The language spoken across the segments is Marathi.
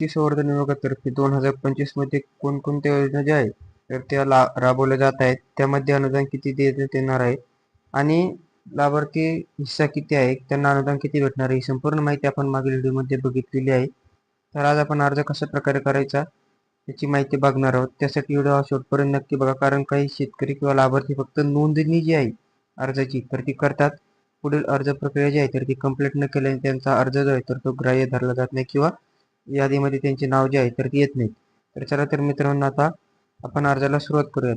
संवर्धन विभागातर्फे दोन हजार पंचवीसमध्ये कोणकोणत्या योजना ज्या आहेत तर त्या ला राबवल्या जात आहेत. त्यामध्ये अनुदान किती देण्यात येणार आहे आणि लाभार्थी हिस्सा किती आहे त्यांना अनुदान किती भेटणार आहे ही संपूर्ण माहिती आपण मागील व्हिडिओमध्ये बघितलेली आहे. तर आज आपण अर्ज कशा प्रकारे करायचा याची माहिती बघणार आहोत. त्यासाठी व्हिडिओ हा शेवटपर्यंत नक्की बघा कारण काही शेतकरी किंवा लाभार्थी फक्त नोंदणी जी आहे अर्जाची तर ती करतात. पुढील अर्ज प्रक्रिया जी आहे तर ती कंप्लीट न केल्याने त्यांचा अर्ज जो आहे तर तो ग्राह्य धरला जात नाही किंवा यादीमध्ये त्यांचे नाव जे आहे तर ती येत नाही तर चला तर मित्रांनो आता आपण अर्जाला सुरुवात करूयात.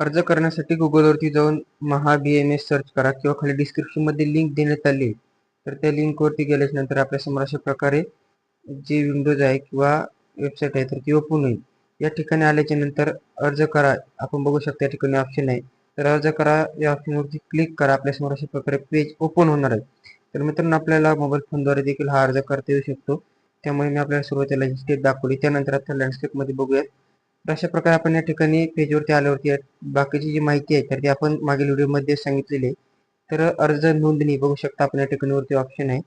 अर्ज करण्यासाठी गुगलवरती जाऊन Maha B M S search करा किंवा खाली डिस्क्रिप्शनमध्ये लिंक देण्यात आली आहे. तर त्या लिंकवरती गेल्याच्यानंतर आपल्यासमोर अशा प्रकारे जे विंडोज आहे किंवा वेबसाईट आहे तर ती ओपन होईल. या ठिकाणी आल्याच्यानंतर अर्ज करा. आपण बघू शकता या ठिकाणी ऑप्शन आहे. तर अर्ज करा. या ऑप्शनवरती क्लिक करा. आपल्यासमोर अशा प्रकारे पेज ओपन होणार आहे. तर मित्रांनो आपल्याला मोबाईल फोनद्वारे देखील हा अर्ज करता येऊ शकतो. त्यामुळे मी आपल्याला सुरुवातीला ही स्टेप दाखवली. त्यानंतर आता लँडस्केपमध्ये बघूयात. तर अशा प्रकारे आपण या ठिकाणी पेजवरती आल्यावरती बाकीची जी माहिती आहे तर ती आपण मागील व्हिडिओमध्ये सांगितलेली आहे. तर अर्ज नोंदणी बघू शकता आपण या ठिकाणीवरती ऑप्शन आहे.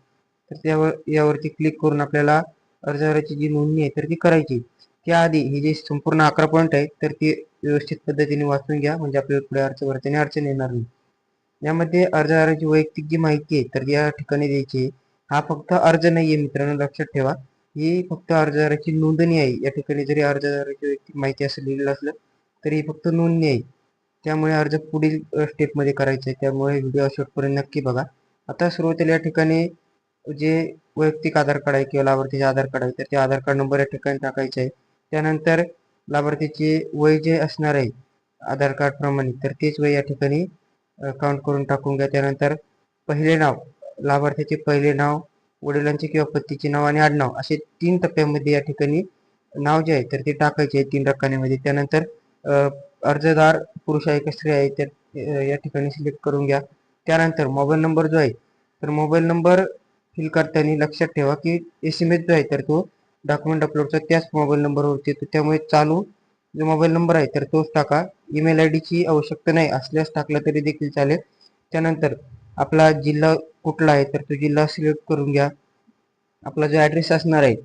तर त्यावर यावरती क्लिक करून आपल्याला अर्जदाराची जी नोंदणी आहे तर ती करायची. त्याआधी ही जी संपूर्ण अकरा पॉईंट आहे तर ती व्यवस्थित पद्धतीने वाचून घ्या. म्हणजे आपल्याला पुढे अर्ज भरताना अडचण येणार नाही. यामध्ये अर्जदाराची वैयक्तिक जी माहिती आहे तर या ठिकाणी द्यायची आहे. हा फक्त अर्ज नाहीये मित्रांनो लक्षात ठेवा. ही फक्त अर्जदाराची नोंदणी आहे. या ठिकाणी जरी अर्जदाराची वैयक्तिक माहिती असं लिहिलेलं असलं तरी ही फक्त नोंदणी आहे. त्यामुळे अर्ज पुढील स्टेपमध्ये करायचा आहे त्यामुळे व्हिडिओ शेवटपर्यंत नक्की बघा. आता सुरुवातीला या ठिकाणी जे वैयक्तिक आधार कार्ड आहे किंवा लाभार्थीचे आधार कार्ड आहे तर ते आधार कार्ड नंबर या ठिकाणी टाकायचे आहे. त्यानंतर लाभार्थीचे वय जे असणार आहे आधार कार्ड प्रमाणे तर तेच वय या ठिकाणी काउंट करून टाकून घ्या. त्यानंतर पहिले नाव लाभार्थ्याचे पहिले नाव वडिलांचे किंवा पत्तीचे नाव आणि आडनाव असे तीन टप्प्यामध्ये या ठिकाणी नाव जे आहे तर ते टाकायचे आहे तीन रकान्यामध्ये त्यानंतर अर्जदार पुरुष आहे का स्त्री आहे त्या या ठिकाणी सिलेक्ट करून घ्या. त्यानंतर मोबाईल नंबर जो आहे तर मोबाईल नंबर फिल करताना लक्षात ठेवा की एस एम एस जो आहे तर तो डॉक्युमेंट अपलोडचा त्याच मोबाईल नंबरवरती येतो. त्यामुळे चालू जो मोबाईल नंबर आहे तर तोच टाका. ईमेल आय डीची आवश्यकता नाही असल्यास टाकला तरी देखील चालेल. त्यानंतर आपला जिल्हा कुठला आहे तर तो जिल्हा सिलेक्ट करून घ्या. आपला जो ॲड्रेस असणार आहे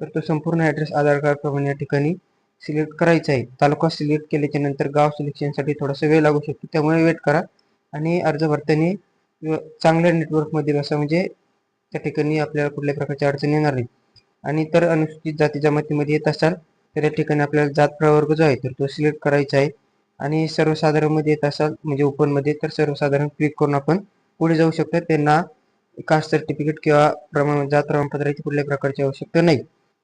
तर तो संपूर्ण ॲड्रेस आधार कार्ड प्रमाणे या ठिकाणी सिलेक्ट करायचा आहे. तालुका सिलेक्ट केल्याच्यानंतर गाव सिलेक्शनसाठी थोडासा वेळ लागू शकतो त्यामुळे वेट करा. आणि अर्ज भरताना चांगल्या नेटवर्कमध्ये बसा म्हणजे त्या ठिकाणी आपल्याला कुठल्या प्रकारची अडचण येणार नाही. आणि तर अनुसूचित जाती जमातीमध्ये येत असाल तर या ठिकाणी आपल्याला जात प्रवर्ग जो आहे तर तो सिलेक्ट करायचा आहे. आणि सर्वसाधारणमध्ये येत असाल म्हणजे ओपनमध्ये तर सर्वसाधारण क्लिक करून आपण पुढे जाऊ शकतात. त्यांना कास्ट सर्टिफिकेट किंवा प्रमाण जात प्रमाणपत्राची कुठल्याही प्रकारची आवश्यकता नाही.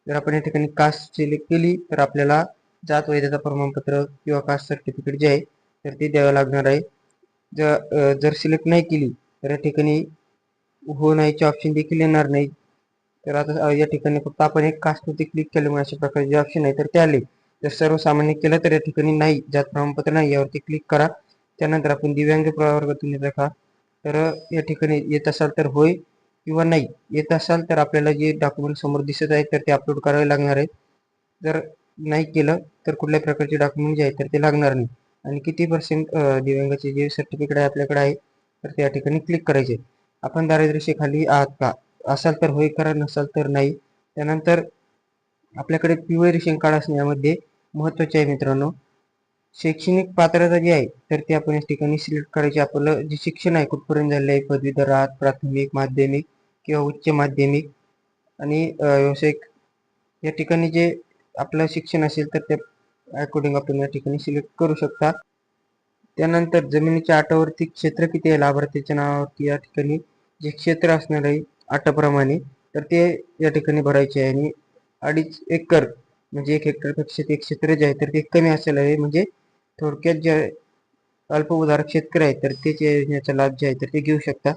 जर आपण या ठिकाणी कास्ट सिलेक्ट केली तर आपल्याला जात वैधता प्रमाणपत्र किंवा कास्ट सर्टिफिकेट जे आहे तर ते द्यावं लागणार आहे. जर जर सिलेक्ट नाही केली तर या ठिकाणी हो नाहीचे ऑप्शन देखील येणार नाही. तर आता या ठिकाणी फक्त आपण एक कास्टवरती क्लिक केल्यामुळे अशा प्रकारचे जे ऑप्शन आहे तर ते आले. जर सर्वसामान्य केलं तर या ठिकाणी नाही जात प्रमाणपत्र नाही यावरती क्लिक करा. त्यानंतर आपण दिव्यांग प्रवर्गातून येत का तर या ठिकाणी येत असाल तर होय किंवा नाही. येत असाल तर आपल्याला जे डॉक्युमेंट समोर दिसत आहे तर ते अपलोड करावे लागणार आहे जर नाही केलं तर कुठल्याही प्रकारचे डॉक्युमेंट जे आहे तर ते लागणार नाही. आणि किती पर्सेंट दिव्यांगाचे जे सर्टिफिकेट आहे आपल्याकडे आहे तर त्या ठिकाणी क्लिक करायचे. आपण दारिद्र्यशेखाली आहात का? असाल तर होय करा नसाल तर नाही. त्यानंतर आपल्याकडे पिवळे रेशन कार्ड असण्यामध्ये महत्त्वाचे आहे मित्रांनो. शैक्षणिक पात्रता जी आहे तर ती आपण या ठिकाणी सिलेक्ट करायची. आपलं जे शिक्षण आहे कुठपर्यंत झाले आहे? पदवीधर आहात प्राथमिक माध्यमिक किंवा उच्च माध्यमिक आणि व्यावसायिक या ठिकाणी जे आपलं शिक्षण असेल तर त्या अकॉर्डिंग आपण या ठिकाणी सिलेक्ट करू शकता. त्यानंतर जमिनीच्या आटावरती क्षेत्र किती आहे? लाभार्थीच्या नावावरती या ठिकाणी जे क्षेत्र असणार आहे आटाप्रमाणे तर ते या ठिकाणी भरायचे आहे. आणि अडीच एकर म्हणजे एक हेक्टरपेक्षा ते क्षेत्र जे आहे तर ते कमी असायला आहे. म्हणजे थोडक्यात जे अल्प शेतकरी आहेत तर ते जे योजनेचा लाभ जे आहे तर ते घेऊ शकता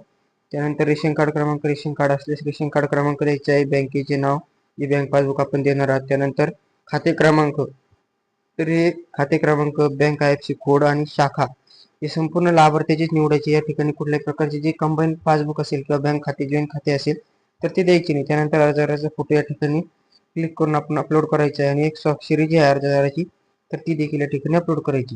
त्यानंतर रेशन कार्ड क्रमांक रेशन कार्ड असल्यास रेशन कार्ड क्रमांक द्यायचे आहे. बँकेचे नाव जे बँक पासबुक आपण देणार आहात. त्यानंतर खाते क्रमांक. तर हे खाते क्रमांक bank I F C code आणि शाखा हे संपूर्ण लाभार्थ्याचीच निवडायचे. या ठिकाणी कुठल्याही प्रकारचे जे कंबाईन पासबुक असेल किंवा बँक खाते जॉईंट खाते असेल तर ते द्यायचे नाही. त्यानंतर अर्जदाराचा फोटो या ठिकाणी क्लिक करून आपण अपलोड करायचं आहे. आणि एक स्वाक्षरी जी आहे अर्जदाराची. तर ती देखील या ठिकाणी अपलोड करायची.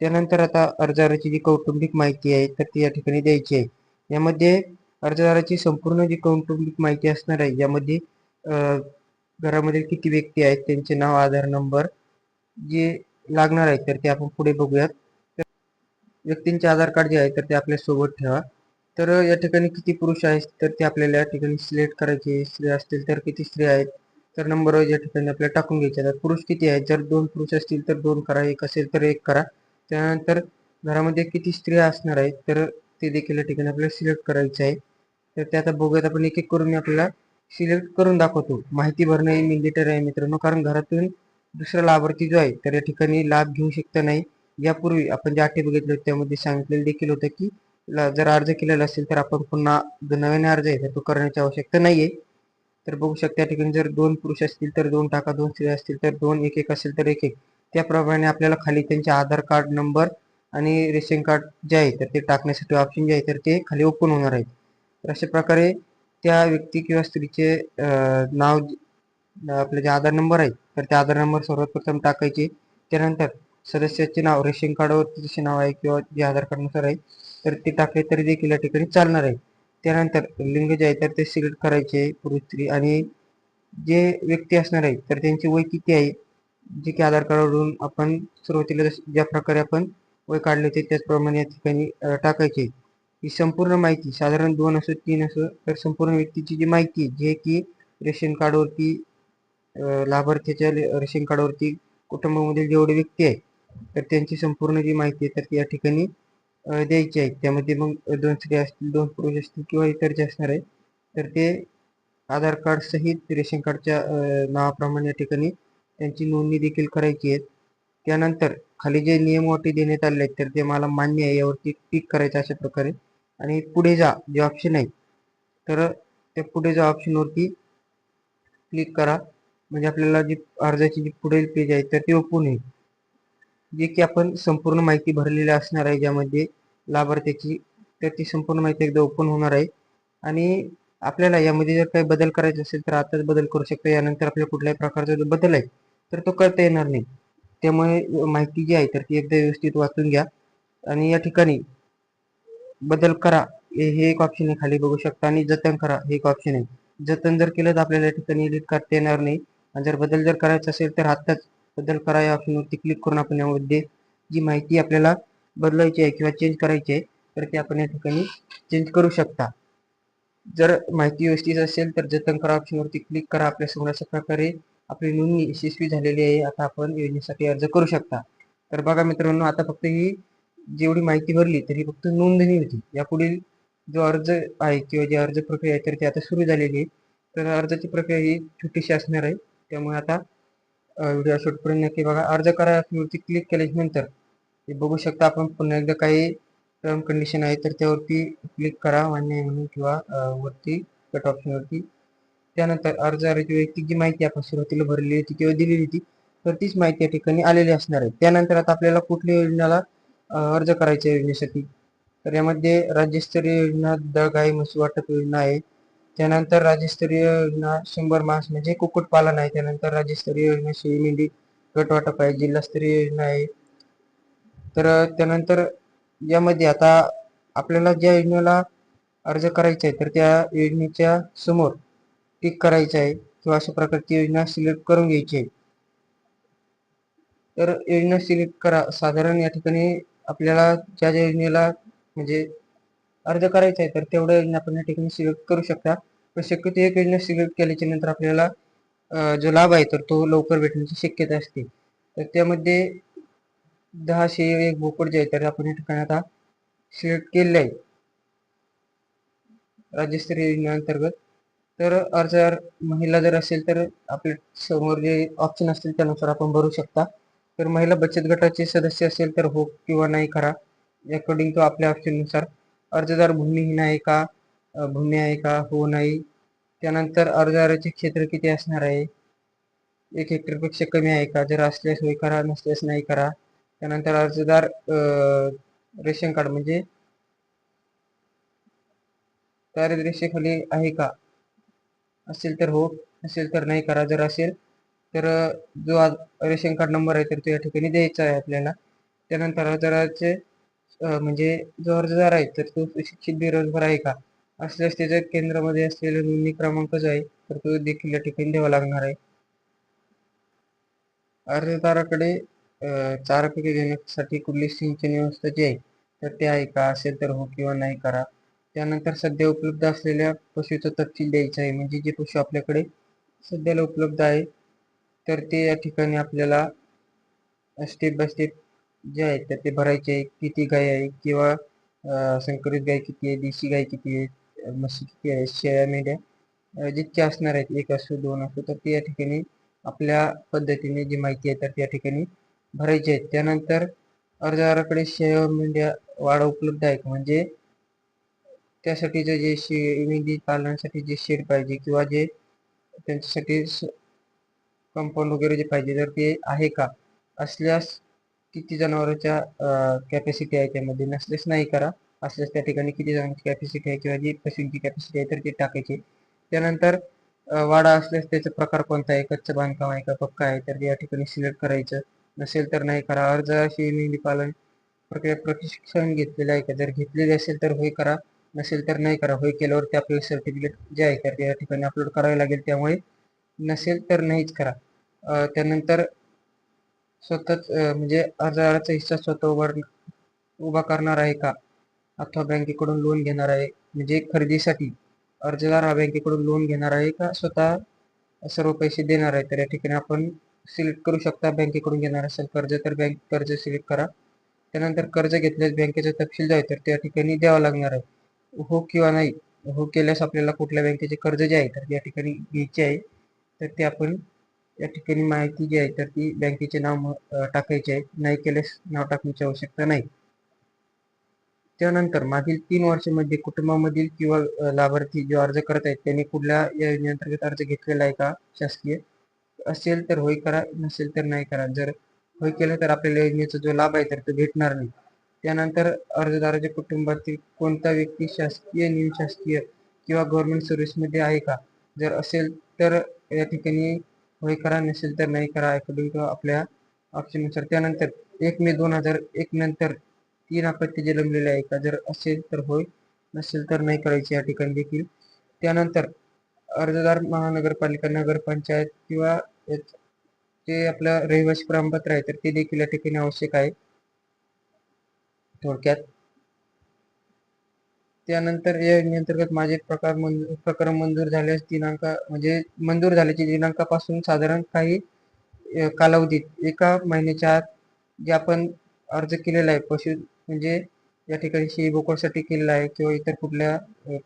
त्यानंतर आता अर्जदाराची जी कौटुंबिक माहिती आहे तर ती या ठिकाणी द्यायची आहे. यामध्ये अर्जदाराची संपूर्ण जी कौटुंबिक माहिती असणार आहे यामध्ये घरामध्ये किती व्यक्ती आहेत त्यांचे नाव आधार नंबर जे लागणार आहेत तर ते आपण पुढे बघूयात. तर व्यक्तींचे आधार कार्ड जे आहे तर ते आपल्यासोबत ठेवा. तर या ठिकाणी किती पुरुष आहेत तर ते आपल्याला या ठिकाणी सिलेक्ट करायचे. स्त्री असतील तर किती स्त्री आहेत तर नंबर वाईज या ठिकाणी आपल्याला टाकून घ्यायचे आहेत. पुरुष किती आहेत? जर दोन पुरुष असतील तर दोन करा एक असेल तर एक करा. त्यानंतर घरामध्ये किती स्त्रिया असणार आहेत तर ते देखील या ठिकाणी आपल्याला सिलेक्ट करायचे आहे. तर ते आता बघूयात आपण एक एक करून मी आपल्याला सिलेक्ट करून दाखवतो. माहिती भरणं हे मिलिटरी आहे मित्रांनो कारण घरातून दुसरा लाभार्थी जो आहे तर या ठिकाणी लाभ घेऊ शकता नाही. यापूर्वी आपण जे अटी बघितले होते त्यामध्ये सांगितलेलं देखील होतं की ला- जर अर्ज केलेला असेल तर आपण पुन्हा जो नवीन अर्ज आहे तर तो करण्याची आवश्यकता नाहीये. तर बघू शकता या ठिकाणी जर दोन पुरुष असतील तर दोन टाका दोन स्त्री असतील तर दोन एक एक असेल तर एक एक. त्याप्रमाणे आपल्याला खाली त्यांचे आधार कार्ड नंबर आणि रेशन कार्ड जे आहे तर ते टाकण्यासाठी ऑप्शन जे आहे तर ते खाली ओपन होणार आहेत. तर अशा प्रकारे त्या व्यक्ती किंवा स्त्रीचे नाव आपले जे आधार नंबर आहे तर ते आधार नंबर सर्वात प्रथम टाकायचे. त्यानंतर सदस्याचे नाव रेशन कार्डवर जसे नाव आहे किंवा जे आधार कार्डनुसार आहे तर ते टाकले तरी देखील या ठिकाणी चालणार आहे. त्यानंतर लिंग जे आहे तर ते सिलेक्ट करायचे पुरुष स्त्री आणि जे व्यक्ती असणार आहे तर त्यांचे वय किती आहे जे की आधार कार्डवरून आपण सुरुवातीला ज्या प्रकारे आपण वय काढले होते त्याचप्रमाणे या ठिकाणी टाकायचे. ही संपूर्ण माहिती साधारण दोन असो तीन असो तर संपूर्ण व्यक्तीची जी माहिती जे की रेशन कार्डवरती लाभार्थीच्या लाभार्थ्याच्या रेशन कार्डवरती कुटुंबामधील जेवढे व्यक्ती आहे तर त्यांची संपूर्ण जी माहिती आहे तर ती या ठिकाणी द्यायची आहेत. त्यामध्ये मग दोन स्त्री असतील दोन पुरुष असतील किंवा इतर जे असणार आहे तर ते आधार कार्ड सहित रेशन कार्डच्या नावाप्रमाणे या ठिकाणी त्यांची नोंदणी देखील करायची आहे. त्यानंतर खाली जे नियम अटी देण्यात आले आहेत तर ते मला मान्य आहे यावरती टिक करायचं अशा प्रकारे. आणि पुढे जा जे ऑप्शन आहे तर त्या पुढे जा ऑप्शनवरती क्लिक करा. म्हणजे आपल्याला जी अर्जाची जी पुढील पेज आहे तर ते ओपन होईल. जे की आपण संपूर्ण माहिती भरलेली असणार आहे ज्यामध्ये लाभार्थ्याची तर ती संपूर्ण माहिती एकदा ओपन होणार आहे. आणि आपल्याला यामध्ये जर काही बदल करायचे असेल तर आताच बदल करू शकतो. यानंतर आपल्या कुठल्याही प्रकारचा जो बदल आहे तर तो करता येणार नाही. त्यामुळे माहिती जी आहे तर ती एकदा व्यवस्थित वाचून घ्या. आणि या ठिकाणी बदल करा हे हे एक ऑप्शन आहे. खाली बघू शकता. आणि जतन करा हे एक ऑप्शन आहे. जतन जर केलं तर आपल्याला या ठिकाणी एडिट करता येणार नाही. आणि जर बदल जर करायचा असेल तर आत्ताच बदल करा या ऑप्शनवरती क्लिक करून आपण यामध्ये जी माहिती आपल्याला बदलायची आहे किंवा चेंज करायची आहे तर ते आपण या ठिकाणी चेंज करू शकता. जर माहिती व्यवस्थित असेल तर जतन करा ऑप्शनवरती क्लिक करा. आपल्यासमोर अशा प्रकारे आपली नोंदणी यशस्वी झालेली आहे. आता आपण योजनेसाठी अर्ज करू शकता. तर बघा मित्रांनो आता फक्त ही जेवढी माहिती भरली तरी फक्त नोंदणी होती. यापुढील जो अर्ज आहे किंवा जी अर्ज प्रक्रिया आहे तर ती आता सुरू झालेली आहे. तर अर्जाची प्रक्रिया ही छोटीशी असणार आहे. त्यामुळे आता व्हिडिओ शेवटपर्यंत नक्की बघा. अर्ज करा ऑप्शनवरती क्लिक केल्यानंतर हे बघू शकता आपण पुन्हा एकदा काही टर्म कंडिशन आहे तर त्यावरती क्लिक करा मान्य आहे म्हणून किंवा वरती कट ऑप्शनवरती त्यानंतर अर्जाची वैयक्तिक जी माहिती आपण सुरुवातीला भरलेली होती किंवा दिलेली होती तर तीच माहिती या ठिकाणी आलेली असणार आहे. त्यानंतर आता आपल्याला कुठल्या योजनेला अर्ज करायचा आहे योजनेसाठी? तर यामध्ये राज्यस्तरीय योजना द गाई म्हशी वाटप योजना आहे. त्यानंतर राज्यस्तरीय योजना शंभर मास म्हणजे कुक्कुटपालन आहे. त्यानंतर राज्यस्तरीय योजना शेळी मेंढी गटवाटप आहे. जिल्हास्तरीय योजना आहे. तर त्यानंतर यामध्ये आता आपल्याला ज्या योजनेला अर्ज करायचा आहे तर त्या योजनेच्या समोर टिक करायचं आहे किंवा अशा प्रकारची योजना सिलेक्ट करून घ्यायची आहे. तर योजना सिलेक्ट करा. साधारण या ठिकाणी आपल्याला ज्या ज्या योजनेला म्हणजे अर्ज करायचा आहे तर तेवढ्या योजना आपण या ठिकाणी सिलेक्ट करू शकता. पण शक्यतो एक योजना सिलेक्ट केल्याच्यानंतर आपल्याला जो लाभ आहे तर तो लवकर भेटण्याची शक्यता असते. तर त्यामध्ये दहाशे एक बोकड जे आहे तर आपण या ठिकाणी आता सिलेक्ट केले आहे राज्यस्तरीय योजनेअंतर्गत तर अर्ज महिला जर असेल तर आपल्यासमोर जे ऑप्शन असतील त्यानुसार आपण भरू शकता. तर महिला बचत गटाचे सदस्य असेल तर हो किंवा नाही करा. अकॉर्डिंग टू आपल्या ऑप्शननुसार अर्जदार भूमिहीन आहे का? भूमी आहे का? हो नाही. त्यानंतर अर्जदाराचे क्षेत्र किती असणार आहे? एक हेक्टरपेक्षा कमी आहे का? जर असल्यास होय करा नसल्यास नाही करा. त्यानंतर अर्जदार रेशन कार्ड म्हणजे दारिद्र्य आहे का? असेल तर हो असेल तर नाही करा. जर असेल तर जो आज रेशन कार्ड नंबर आहे तर तो या ठिकाणी द्यायचा आहे आपल्याला. त्यानंतर अर्जदाराचे म्हणजे जो अर्जदार आहे तर तो शिक्षित बेरोजगार आहे का? असल्यास त्याच्या केंद्रामध्ये असलेला नोंदणी क्रमांकच आहे तर तो देखील या ठिकाणी द्यावा लागणार आहे. अर्जदाराकडे अं, चारा पिके घेण्यासाठी कुठली सिंचन व्यवस्था जी आहे तर ते आहे का? असेल तर हो किंवा नाही करा. त्यानंतर सध्या उपलब्ध असलेल्या पशुचा तपशील द्यायचा आहे. म्हणजे जे पशु आपल्याकडे सध्याला उपलब्ध आहे तर ते या ठिकाणी आपल्याला स्टेप बाय स्टेप जे आहे तर ते भरायचे आहे. किती गाय आहे किंवा संकरित गाय किती आहे देशी गाय किती आहे म्हशी किती आहे शेळ्या मेंढ्या जितके असणार आहेत एक असो दोन असो तर ते या ठिकाणी आपल्या पद्धतीने जी माहिती आहे तर त्या ठिकाणी भरायची आहे त्यानंतर अर्जदाराकडे शेळ्या मेंढ्या वाढ उपलब्ध आहे का? म्हणजे त्यासाठीचं जे शे मेंढी पालनासाठी जे शेड पाहिजे किंवा जे त्यांच्यासाठी कंपाऊंड वगैरे जे पाहिजे तर ते आहे का? असल्यास किती जनावरांच्या कॅपॅसिटी आहे त्यामध्ये? नसल्यास नाही करा. असल्यास त्या ठिकाणी किती जणांची कॅपॅसिटी आहे किंवा जी पशूंची कॅपॅसिटी आहे तर ती टाकायची. त्यानंतर वाडा असल्यास त्याचा प्रकार कोणता आहे? कच्चं बांधकाम आहे का? पक्का आहे? तर या ठिकाणी सिलेक्ट करायचं. नसेल तर नाही करा. अर्ज अशी मेंढी पालन प्रक्रिया प्रशिक्षण घेतलेलं आहे का? जर घेतलेले असेल तर होय करा. नसेल तर नाही करा. होय केल्यावरती आपल्याला सर्टिफिकेट जे आहे तर या ठिकाणी अपलोड करावे लागेल. त्यामुळे नसेल तर नाहीच करा. त्यानंतर स्वतःच म्हणजे अर्जाचा हिस्सा स्वतः उभार उभा करणार आहे का? अथवा बँकेकडून लोन घेणार आहे. म्हणजे खरेदीसाठी अर्जदार हा बँकेकडून लोन घेणार आहे का? स्वतः सर्व पैसे देणार आहे. तर या ठिकाणी आपण सिलेक्ट करू शकता. बँकेकडून घेणार असेल कर्ज तर बँक कर्ज सिलेक्ट करा. त्यानंतर कर्ज घेतल्यास बँकेचा तपशील जो आहे तर त्या ठिकाणी द्यावा लागणार आहे. हो किंवा नाही हो केल्यास आपल्याला कुठल्या बँकेचे कर्ज जे आहे तर या ठिकाणी घ्यायचे आहे. तर ते आपण या ठिकाणी माहिती जी आहे तर ती बँकेचे नाव टाकायचे आहे. नाही केल्यास नाव टाकण्याची आवश्यकता नाही. त्यानंतर मागील तीन वर्षामध्ये कुटुंबामधील किंवा लाभार्थी जो अर्ज करत आहेत त्यांनी कुठल्या योजनेअंतर्गत अर्ज घेतलेला आहे का? शासकीय असेल तर होय करा नसेल तर नाही करा. जर होय केलं तर आपल्याला योजनेचा जो लाभ आहे तर तो भेटणार नाही. त्यानंतर अर्जदाराच्या कुटुंबातील कोणता व्यक्ती शासकीय निमशासकीय किंवा गव्हर्नमेंट सर्व्हिसमध्ये आहे का? जर असेल तर या ठिकाणी होय करा नसेल तर नाही करा अकॉर्डिंग टू आपल्या ऑप्शननुसार त्यानंतर एक मे दोन हजार एक नंतर तीन अपत्य जन्मलेले आहे का? जर असेल तर होय. नसेल तर नाही करायचे या ठिकाणी देखील. त्यानंतर अर्जदार महानगरपालिका नगरपंचायत किंवा ते जे आपलं रहिवासी प्रमाणपत्र आहे तर ते देखील या ठिकाणी आवश्यक आहे. थोडक्यात. त्यानंतर या योजनेअंतर्गत माझे प्रकार मंजूर प्रकरण मंजूर झाल्यास दिनांक म्हणजे मंजूर झाल्याच्या दिनांकापासून साधारण काही कालावधीत एका महिन्याच्या आत जे आपण अर्ज केलेला आहे पशु म्हणजे या ठिकाणी शेळी बोकडासाठी केलेला आहे किंवा इतर कुठल्या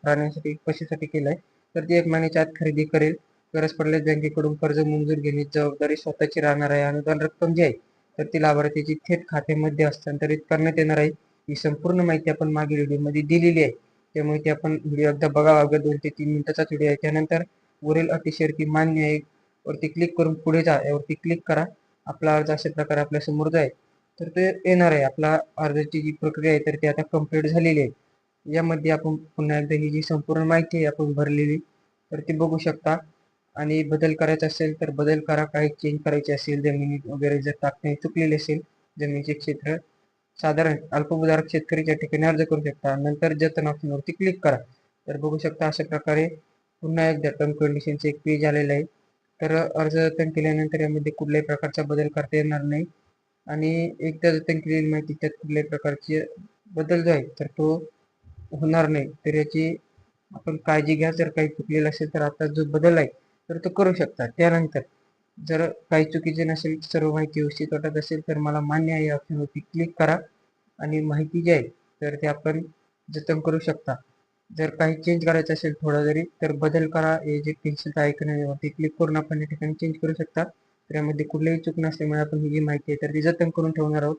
प्राण्यांसाठी पशुसाठी केला आहे तर ती एक महिन्याच्या आत खरेदी करेल. गरज पडल्यास बँकेकडून कर्ज मंजूर घेण्याची जबाबदारी स्वतःची राहणार आहे. अनुदान रक्कम जी आहे तर ती लाभार्थीची थेट खात्यामध्ये हस्तांतरित करण्यात येणार आहे. ही संपूर्ण माहिती आपण मागील व्हिडिओमध्ये दिलेली आहे. त्यामुळे ते आपण व्हिडिओ एकदा बघावा. अगदी दोन ते तीन मिनिटाचाच व्हिडिओ आहे. त्यानंतर वरील अटी मान्य आहे. वरती क्लिक करून पुढे जा. यावरती क्लिक करा. आपला अर्ज अशा प्रकारे आपल्यासमोर जाईल. तर ते येणार आहे. आपला अर्जाची जी प्रक्रिया आहे तर ती आता कंप्लीट झालेली आहे. यामध्ये आपण पुन्हा एकदा ही जी संपूर्ण माहिती आहे आपण भरलेली तर ती बघू शकता. आणि बदल करायचा असेल तर बदल करा. काही चेंज करायचे असेल जमिनीत वगैरे जर टाकणे चुकलेले असेल जमिनीचे क्षेत्र साधारण अल्पभूधारक शेतकरी या ठिकाणी अर्ज करू शकता. नंतर जतन ऑप्शनवरती क्लिक करा. तर बघू शकता अशा प्रकारे पुन्हा एकदा टर्म कंडिशनचे एक पेज आलेलं आहे. तर अर्ज जतन केल्यानंतर यामध्ये कुठल्याही प्रकारचा बदल करता येणार नाही. आणि एकदा जतन केलेली माहिती त्यात कुठल्याही प्रकारचे बदल जो आहे तर तो होणार नाही. तर याची आपण काळजी घ्या. जर काही चुकलेलं असेल तर आता जो बदल आहे तर तो करू शकता. त्यानंतर जर काही चुकीचे नसेल सर्व माहिती व्यवस्थित वाटत असेल तर मला मान्य आहे. या ऑप्शनवरती क्लिक करा. आणि माहिती जी आहे तर ते आपण जतन करू शकता. जर काही चेंज करायचं असेल थोडा जरी तर बदल करा. हे जे पेन्सिलचं आहे वरती क्लिक करून आपण या ठिकाणी चेंज करू शकता. तर यामध्ये कुठलीही चूक नसल्यामुळे आपण ही जी माहिती आहे तर ती जतन करून ठेवणार आहोत.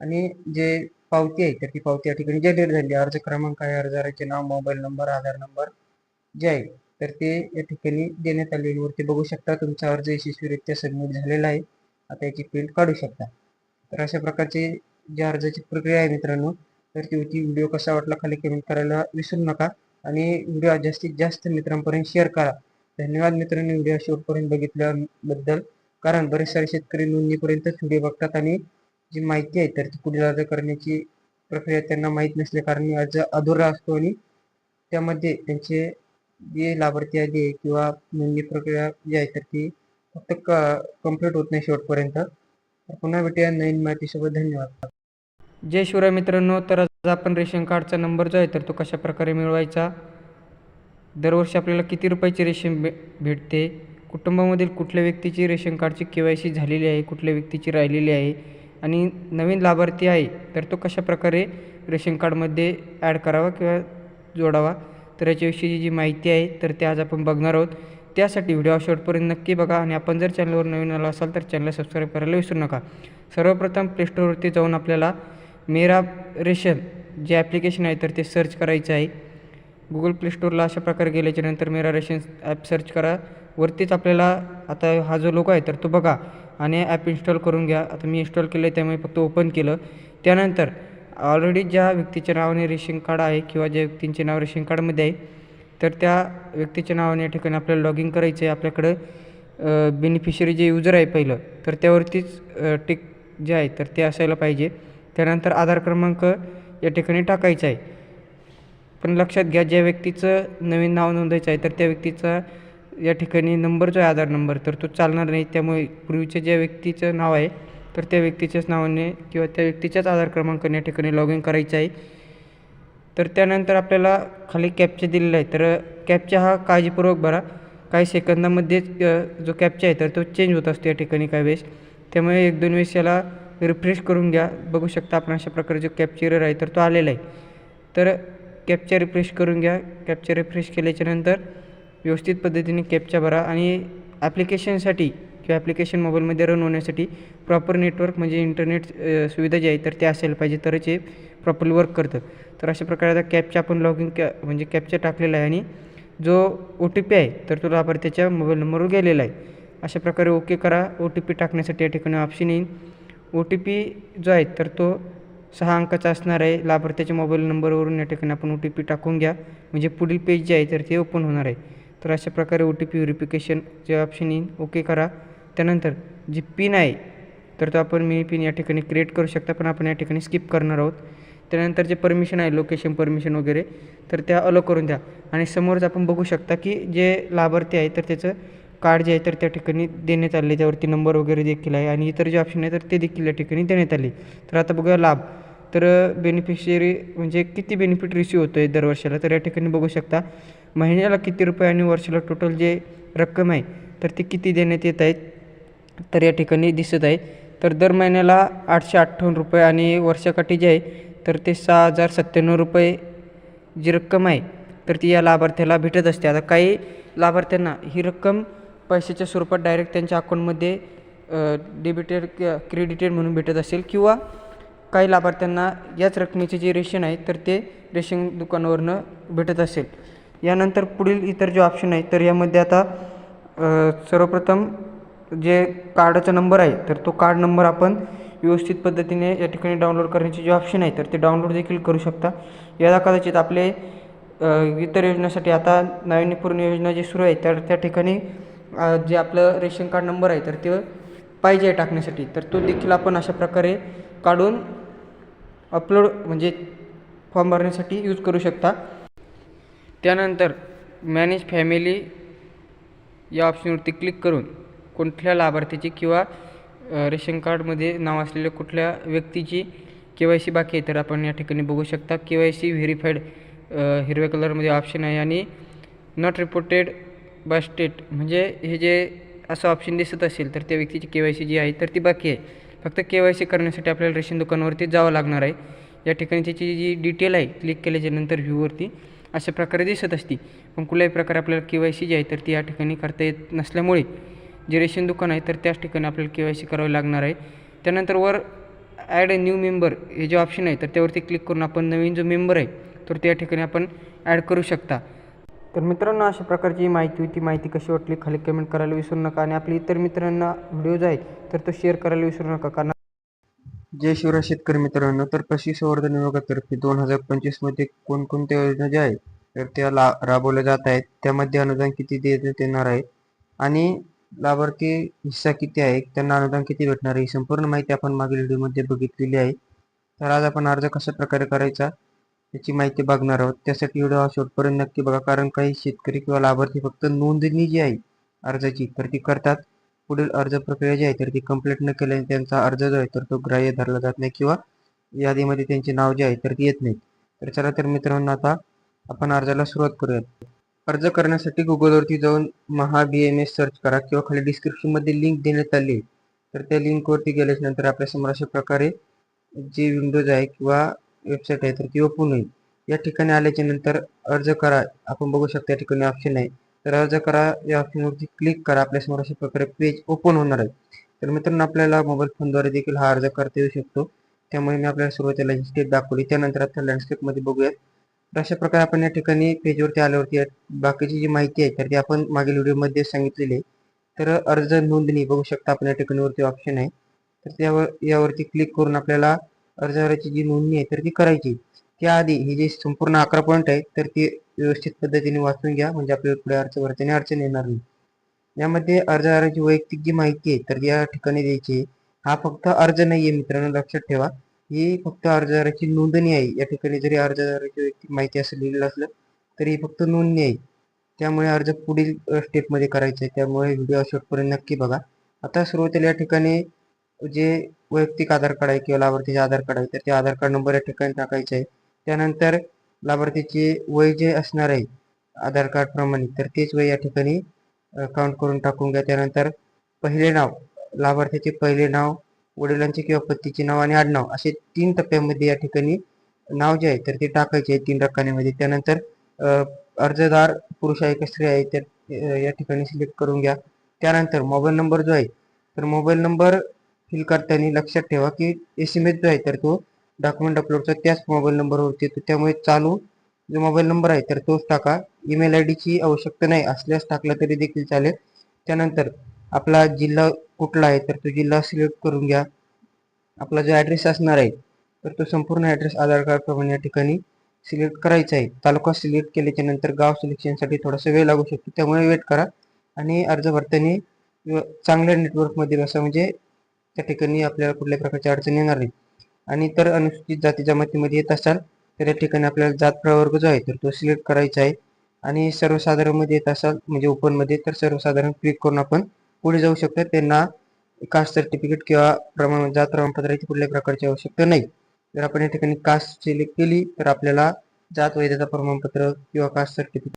आणि जे पावती आहे तर ती पावती या ठिकाणी जनरेट झाली अर्ज क्रमांक आहे अर्जाचे नाव मोबाईल नंबर आधार नंबर जे आहे तर ते या ठिकाणी देण्यात आलेली वरती बघू शकता तुमचा अर्ज यशस्वीरित्या सबमिट झालेला आहे. आता याची प्रिंट काढू शकता. तर अशा प्रकारची जी अर्जाची प्रक्रिया आहे मित्रांनो तर ती होती. व्हिडिओ कसा वाटला खाली कमेंट करायला विसरू नका. आणि व्हिडिओ जास्तीत जास्त मित्रांपर्यंत शेअर करा. धन्यवाद मित्रांनो. व्हिडिओ शेवटपर्यंत बघितल्याबद्दल. कारण बरेच सारे शेतकरी नोंदणीपर्यंतच व्हिडिओ बघतात आणि जी माहिती आहे तर ती पुढील अर्ज करण्याची प्रक्रिया त्यांना माहीत नसल्या कारण अर्ज अधुरा असतो आणि त्यामध्ये त्यांचे जे लाभार्थी आली आहे किंवा नोंदणी प्रक्रिया जी आहे तर ती फक्त कंप्लीट होत नाही शेवटपर्यंत. पुन्हा भेटूया नवीन माहितीसोबत. धन्यवाद. जय शिवराय मित्रांनो तर आज आपण रेशन कार्डचा नंबर जो आहे तर तो कशा प्रकारे मिळवायचा? दरवर्षी आपल्याला किती रुपयाची रेशन भे भेटते? कुटुंबामधील कुठल्या व्यक्तीची रेशन कार्डची के वाय सी झालेली आहे कुठल्या व्यक्तीची राहिलेली आहे आणि नवीन लाभार्थी आहे तर तो कशा प्रकारे रेशन कार्डमध्ये ॲड करावा किंवा जोडावा? तर याच्याविषयीची जी माहिती आहे तर ते आज आपण बघणार आहोत. त्यासाठी व्हिडिओ शेवटपर्यंत नक्की बघा आणि आपण जर चॅनलवर नवीन आला असाल तर चॅनलला सबस्क्राईब करायला विसरू नका. सर्वप्रथम प्लेस्टोरवरती जाऊन आपल्याला मेरा रेशन जे ॲप्लिकेशन आहे तर ते सर्च करायचं आहे. गुगल प्ले स्टोरला अशा प्रकारे गेल्याच्यानंतर मेरा रेशन ॲप सर्च करा. वरतीच आपल्याला आता हा जो लोक आहे तर तो बघा आणि ॲप इन्स्टॉल करून घ्या. आता मी इन्स्टॉल केलं आहे त्यामुळे फक्त ओपन केलं. त्यानंतर ऑलरेडी ज्या व्यक्तीच्या नावाने रेशन कार्ड आहे किंवा ज्या व्यक्तींचे नाव रेशन कार्डमध्ये आहे तर त्या व्यक्तीच्या नावाने या ठिकाणी आपल्याला लॉग इन करायचं आहे आपल्याकडं बेनिफिशरी जे युजर आहे पहिलं तर त्यावरतीच टिक जे आहे तर ते असायला पाहिजे. त्यानंतर आधार क्रमांक या ठिकाणी टाकायचा आहे पण लक्षात घ्या ज्या व्यक्तीचं नवीन नाव नोंदायचं आहे तर त्या व्यक्तीचा या ठिकाणी नंबर जो आहे आधार नंबर तर तो चालणार नाही. त्यामुळे पूर्वीच्या ज्या व्यक्तीचं नाव आहे तर त्या व्यक्तीच्याच नावाने किंवा त्या व्यक्तीच्याच आधार क्रमांकाने या ठिकाणी लॉग इन करायचं आहे. तर त्यानंतर आपल्याला खाली कॅपचा दिलेला आहे. तर कॅपचा हा काळजीपूर्वक भरा. काही सेकंदामध्येच जो कॅपचा आहे तर तो चेंज होत असतो या ठिकाणी काही वेळेस. त्यामुळे एक दोन वेळेस याला रिफ्रेश करून घ्या. बघू शकता आपण अशा प्रकारे जो कॅप्चरर आहे तर तो आलेला आहे. तर कॅपचा रिफ्रेश करून घ्या. कॅपचा रिफ्रेश केल्याच्यानंतर व्यवस्थित पद्धतीने कॅपचा भरा आणि ॲप्लिकेशनसाठी किंवा ॲप्लिकेशन मोबाईलमध्ये रन होण्यासाठी प्रॉपर नेटवर्क म्हणजे इंटरनेट सुविधा जी आहे तर ते असायला पाहिजे. तरच हे प्रॉपरली वर्क करतं. तर अशा प्रकारे आता कॅपचा आपण लॉग इन कॅ म्हणजे कॅपचा टाकलेला आहे आणि जो ओ टी पी आहे तर तो लाभार्थ्याच्या मोबाईल नंबरवर गेलेला आहे. अशा प्रकारे ओके करा. ओ टी पी टाकण्यासाठी या ठिकाणी ऑप्शन येईल ओ टी पी जो आहे तर तो सहा अंकाचा असणार आहे. लाभार्थ्याच्या मोबाईल नंबरवरून या ठिकाणी आपण ओ टी पी टाकून घ्या. म्हणजे पुढील पेज जे आहे तर ते ओपन होणार आहे. तर अशा प्रकारे ओ टी पी व्हेरिफिकेशन जे ऑप्शन येईल ओके करा. त्यानंतर जी पिन आहे तर तो आपण मी पिन या ठिकाणी क्रिएट करू शकता पण आपण या ठिकाणी स्किप करणार आहोत. त्यानंतर जे परमिशन आहे लोकेशन परमिशन वगैरे तर त्या अलो करून द्या. आणि समोरच आपण बघू शकता की जे लाभार्थी आहे तर त्याचं कार्ड जे आहे तर त्या ठिकाणी देण्यात आले. त्यावरती नंबर वगैरे देखील आहे आणि इतर जे ऑप्शन आहे तर ते देखील या ठिकाणी देण्यात आले. तर आता बघूया लाभ. तर बेनिफिशियरी म्हणजे किती बेनिफिट रिसीव होतो आहे दरवर्षाला? तर या ठिकाणी बघू शकता महिन्याला किती रुपये आणि वर्षाला टोटल जे रक्कम आहे तर ती किती देण्यात येत आहेत तर या ठिकाणी दिसत आहे. तर दर महिन्याला आठशे अठ्ठावन्न रुपये आणि वर्षाकाठी जे आहे तर ते सहा हजार सत्त्याण्णव रुपये जी रक्कम आहे तर ती या लाभार्थ्याला भेटत असते. आता काही लाभार्थ्यांना ही रक्कम पैशाच्या स्वरूपात डायरेक्ट त्यांच्या अकाउंटमध्ये डेबिटेड क्रेडिटेड म्हणून भेटत असेल किंवा काही लाभार्थ्यांना याच रकमेचे जे रेशन आहे तर ते रेशन दुकानावरनं भेटत असेल. यानंतर पुढील इतर जे ऑप्शन आहे तर यामध्ये आता सर्वप्रथम जे कार्डाचा नंबर आहे तर तो कार्ड नंबर आपण व्यवस्थित पद्धतीने या ठिकाणी डाउनलोड करण्याचे जे ऑप्शन आहे तर ते डाउनलोड देखील करू शकता. याला कदाचित आपले इतर योजनेसाठी आता नाविन्यपूर्ण योजना जी सुरू आहे तर त्या ठिकाणी जे आपलं रेशन कार्ड नंबर आहे तर ते पाहिजे आहे टाकण्यासाठी. तर तो देखील आपण अशा प्रकारे काढून अपलोड म्हणजे फॉर्म भरण्यासाठी यूज करू शकता. त्यानंतर मॅनेज फॅमिली या ऑप्शनवरती क्लिक करून कुठल्या लाभार्थीची किंवा रेशन कार्डमध्ये नाव असलेल्या कुठल्या व्यक्तीची के वाय सी बाकी आहे तर आपण या ठिकाणी बघू शकता. के वाय सी व्हेरीफाईड हिरव्या कलरमध्ये ऑप्शन आहे आणि नॉट रिपोर्टेड बाय स्टेट. म्हणजे हे जे असं ऑप्शन दिसत असेल तर त्या व्यक्तीची के वाय सी जी आहे तर ती बाकी आहे. फक्त के वाय सी करण्यासाठी आपल्याला रेशन दुकानावरती जावं लागणार आहे. या ठिकाणी त्याची जी डिटेल आहे क्लिक केल्याच्यानंतर व्ह्यूवरती अशा प्रकारे दिसत असते. पण कुठल्याही प्रकारे आपल्याला के वाय सी जी आहे तर ती या ठिकाणी करता येत नसल्यामुळे जे रेशन दुकान आहे तर त्याच ठिकाणी आपल्याला के वाय सी करावी लागणार आहे. त्यानंतर वर ॲड अ न्यू मेंबर हे जे ऑप्शन आहे तर त्यावरती क्लिक करून आपण नवीन जो मेंबर आहे तर त्या ठिकाणी आपण ॲड करू शकता. तर मित्रांनो अशा प्रकारची माहिती होती. माहिती कशी वाटली खाली कमेंट करायला विसरू नका. आणि आपल्या इतर मित्रांना व्हिडिओज आहेत आहे तर तो शेअर करायला विसरू नका. कारण जय शिवराज शेतकरी मित्रांनो तर पशुसंवर्धन विभागातर्फे दोन हजार पंचवीसमध्ये कोणकोणत्या योजना ज्या आहेत तर त्या ला राबवल्या जात आहेत त्यामध्ये अनुदान किती देण्यात येणार आहे आणि लाभार्थी हिस्सा किती आहे त्यांना अनुदान किती भेटणार आहे ही संपूर्ण माहिती आपण मागील व्हिडिओमध्ये बघितलेली आहे. तर आज आपण अर्ज कशा प्रकारे करायचा त्याची माहिती बघणार आहोत. त्यासाठी व्हिडिओ हा शेवटपर्यंत नक्की बघा कारण काही शेतकरी किंवा लाभार्थी फक्त नोंदणी जी आहे अर्जाची तर ती करतात. पुढील अर्ज प्रक्रिया जी आहे तर ती कंप्लीट न केल्याने त्यांचा अर्ज जो आहे तर तो ग्राह्य धरला जात नाही किंवा यादीमध्ये त्यांचे नाव जे आहे तर ती येत नाही तर चला तर मित्रांनो आता आपण अर्जाला सुरुवात करूयात. अर्ज करण्यासाठी गुगलवरती जाऊन Maha B M S search करा किंवा खाली डिस्क्रिप्शनमध्ये लिंक देण्यात आली आहे. तर त्या लिंकवरती गेल्याच्यानंतर आपल्यासमोर अशा प्रकारे जी विंडोज आहे किंवा वेबसाईट आहे तर ती ओपन होईल. या ठिकाणी आल्याच्यानंतर अर्ज करा. आपण बघू शकता या ठिकाणी ऑप्शन आहे. तर अर्ज करा या ऑप्शनवरती क्लिक करा. आपल्यासमोर अशा प्रकारे पेज ओपन होणार आहे. तर मित्रांनो आपल्याला मोबाईल फोनद्वारे देखील हा अर्ज करता येऊ शकतो. त्यामुळे मी आपल्याला सुरुवातीला ही स्टेप दाखवली त्यानंतर आता लँडस्केपमध्ये बघूयात. तर अशा प्रकारे आपण या ठिकाणी पेजवरती आल्यावरती बाकीची जी माहिती आहे तर ती आपण मागील व्हिडिओमध्ये सांगितलेली आहे. तर अर्ज नोंदणी बघू शकता आपण या ठिकाणीवरती ऑप्शन आहे. तर त्यावर यावरती क्लिक करून आपल्याला अर्जदाराची जी नोंदणी आहे तर ती करायची. त्याआधी ही जी संपूर्ण अकरा पॉईंट आहे तर ती व्यवस्थित पद्धतीने वाचून घ्या. म्हणजे आपल्याला पुढे अर्ज भरताना अडचण येणार नाही. यामध्ये अर्जदाराची वैयक्तिक जी माहिती आहे तर या ठिकाणी द्यायची आहे. हा फक्त अर्ज नाही आहे मित्रांनो लक्षात ठेवा. ही फक्त अर्जदाराची नोंदणी आहे. या ठिकाणी जरी अर्जदाराची वैयक्तिक माहिती असं लिहिलेलं असलं तरी ही फक्त नोंदणी आहे. त्यामुळे अर्ज पुढील स्टेपमध्ये करायचा आहे. त्यामुळे व्हिडिओ शेवटपर्यंत नक्की बघा. आता सुरुवातीला या ठिकाणी जे वैयक्तिक आधार कार्ड आहे किंवा लाभार्थीचे आधार कार्ड आहे तर ते आधार कार्ड नंबर या ठिकाणी टाकायचे आहे. त्यानंतर लाभार्थीचे वय जे असणार आहे आधार कार्ड प्रमाणे तर तेच वय या ठिकाणी काउंट करून टाकून घ्या. त्यानंतर पहिले नाव लाभार्थ्याचे पहिले नाव वडिलांचे किंवा पत्तीचे नाव आणि आडनाव असे तीन टप्प्यामध्ये या ठिकाणी नाव जे आहे तर ते टाकायचे आहे तीन रकान्यामध्ये त्यानंतर अर्जदार पुरुष आहे का स्त्री आहे त्या या ठिकाणी सिलेक्ट करून घ्या. त्यानंतर मोबाईल नंबर जो आहे तर मोबाईल नंबर फिल करताना लक्षात ठेवा की एस एम एस जो आहे तर तो डॉक्युमेंट अपलोडचा त्याच मोबाईल नंबरवरती येतो त्यामुळे चालू जो मोबाईल नंबर आहे तर तोच टाका. ईमेल आय डीची आवश्यकता नाही असल्यास टाकला तरी देखील चालेल. त्यानंतर आपला जिल्हा कुठला आहे तर तो जिल्हा सिलेक्ट करून घ्या. आपला जो ॲड्रेस असणार आहे तर तो संपूर्ण ॲड्रेस आधार कार्डप्रमाणे या ठिकाणी सिलेक्ट करायचा आहे. तालुका सिलेक्ट केल्याच्यानंतर गाव सिलेक्शनसाठी थोडासा वेळ लागू शकतो. त्यामुळे वेट करा आणि अर्ज भरताना चांगल्या नेटवर्कमध्ये बसा. म्हणजे त्या ठिकाणी आपल्याला कुठल्या प्रकारची अडचण येणार नाही. आणि तर अनुसूचित जाती जमातीमध्ये येत असाल तर या ठिकाणी आपल्याला जात प्रवर्ग जो आहे तर तो सिलेक्ट करायचा आहे. आणि सर्वसाधारणमध्ये येत असाल म्हणजे ओपनमध्ये तर सर्वसाधारण क्लिक करून आपण पुढे जाऊ शकतो. त्यांना कास्ट सर्टिफिकेट किंवा प्रमाण जात प्रमाणपत्राची कुठल्याही प्रकारची आवश्यकता नाही. जर आपण या ठिकाणी कास्ट सिलेक्ट केली तर आपल्याला जात वैधता प्रमाणपत्र किंवा कास्ट सर्टिफिकेट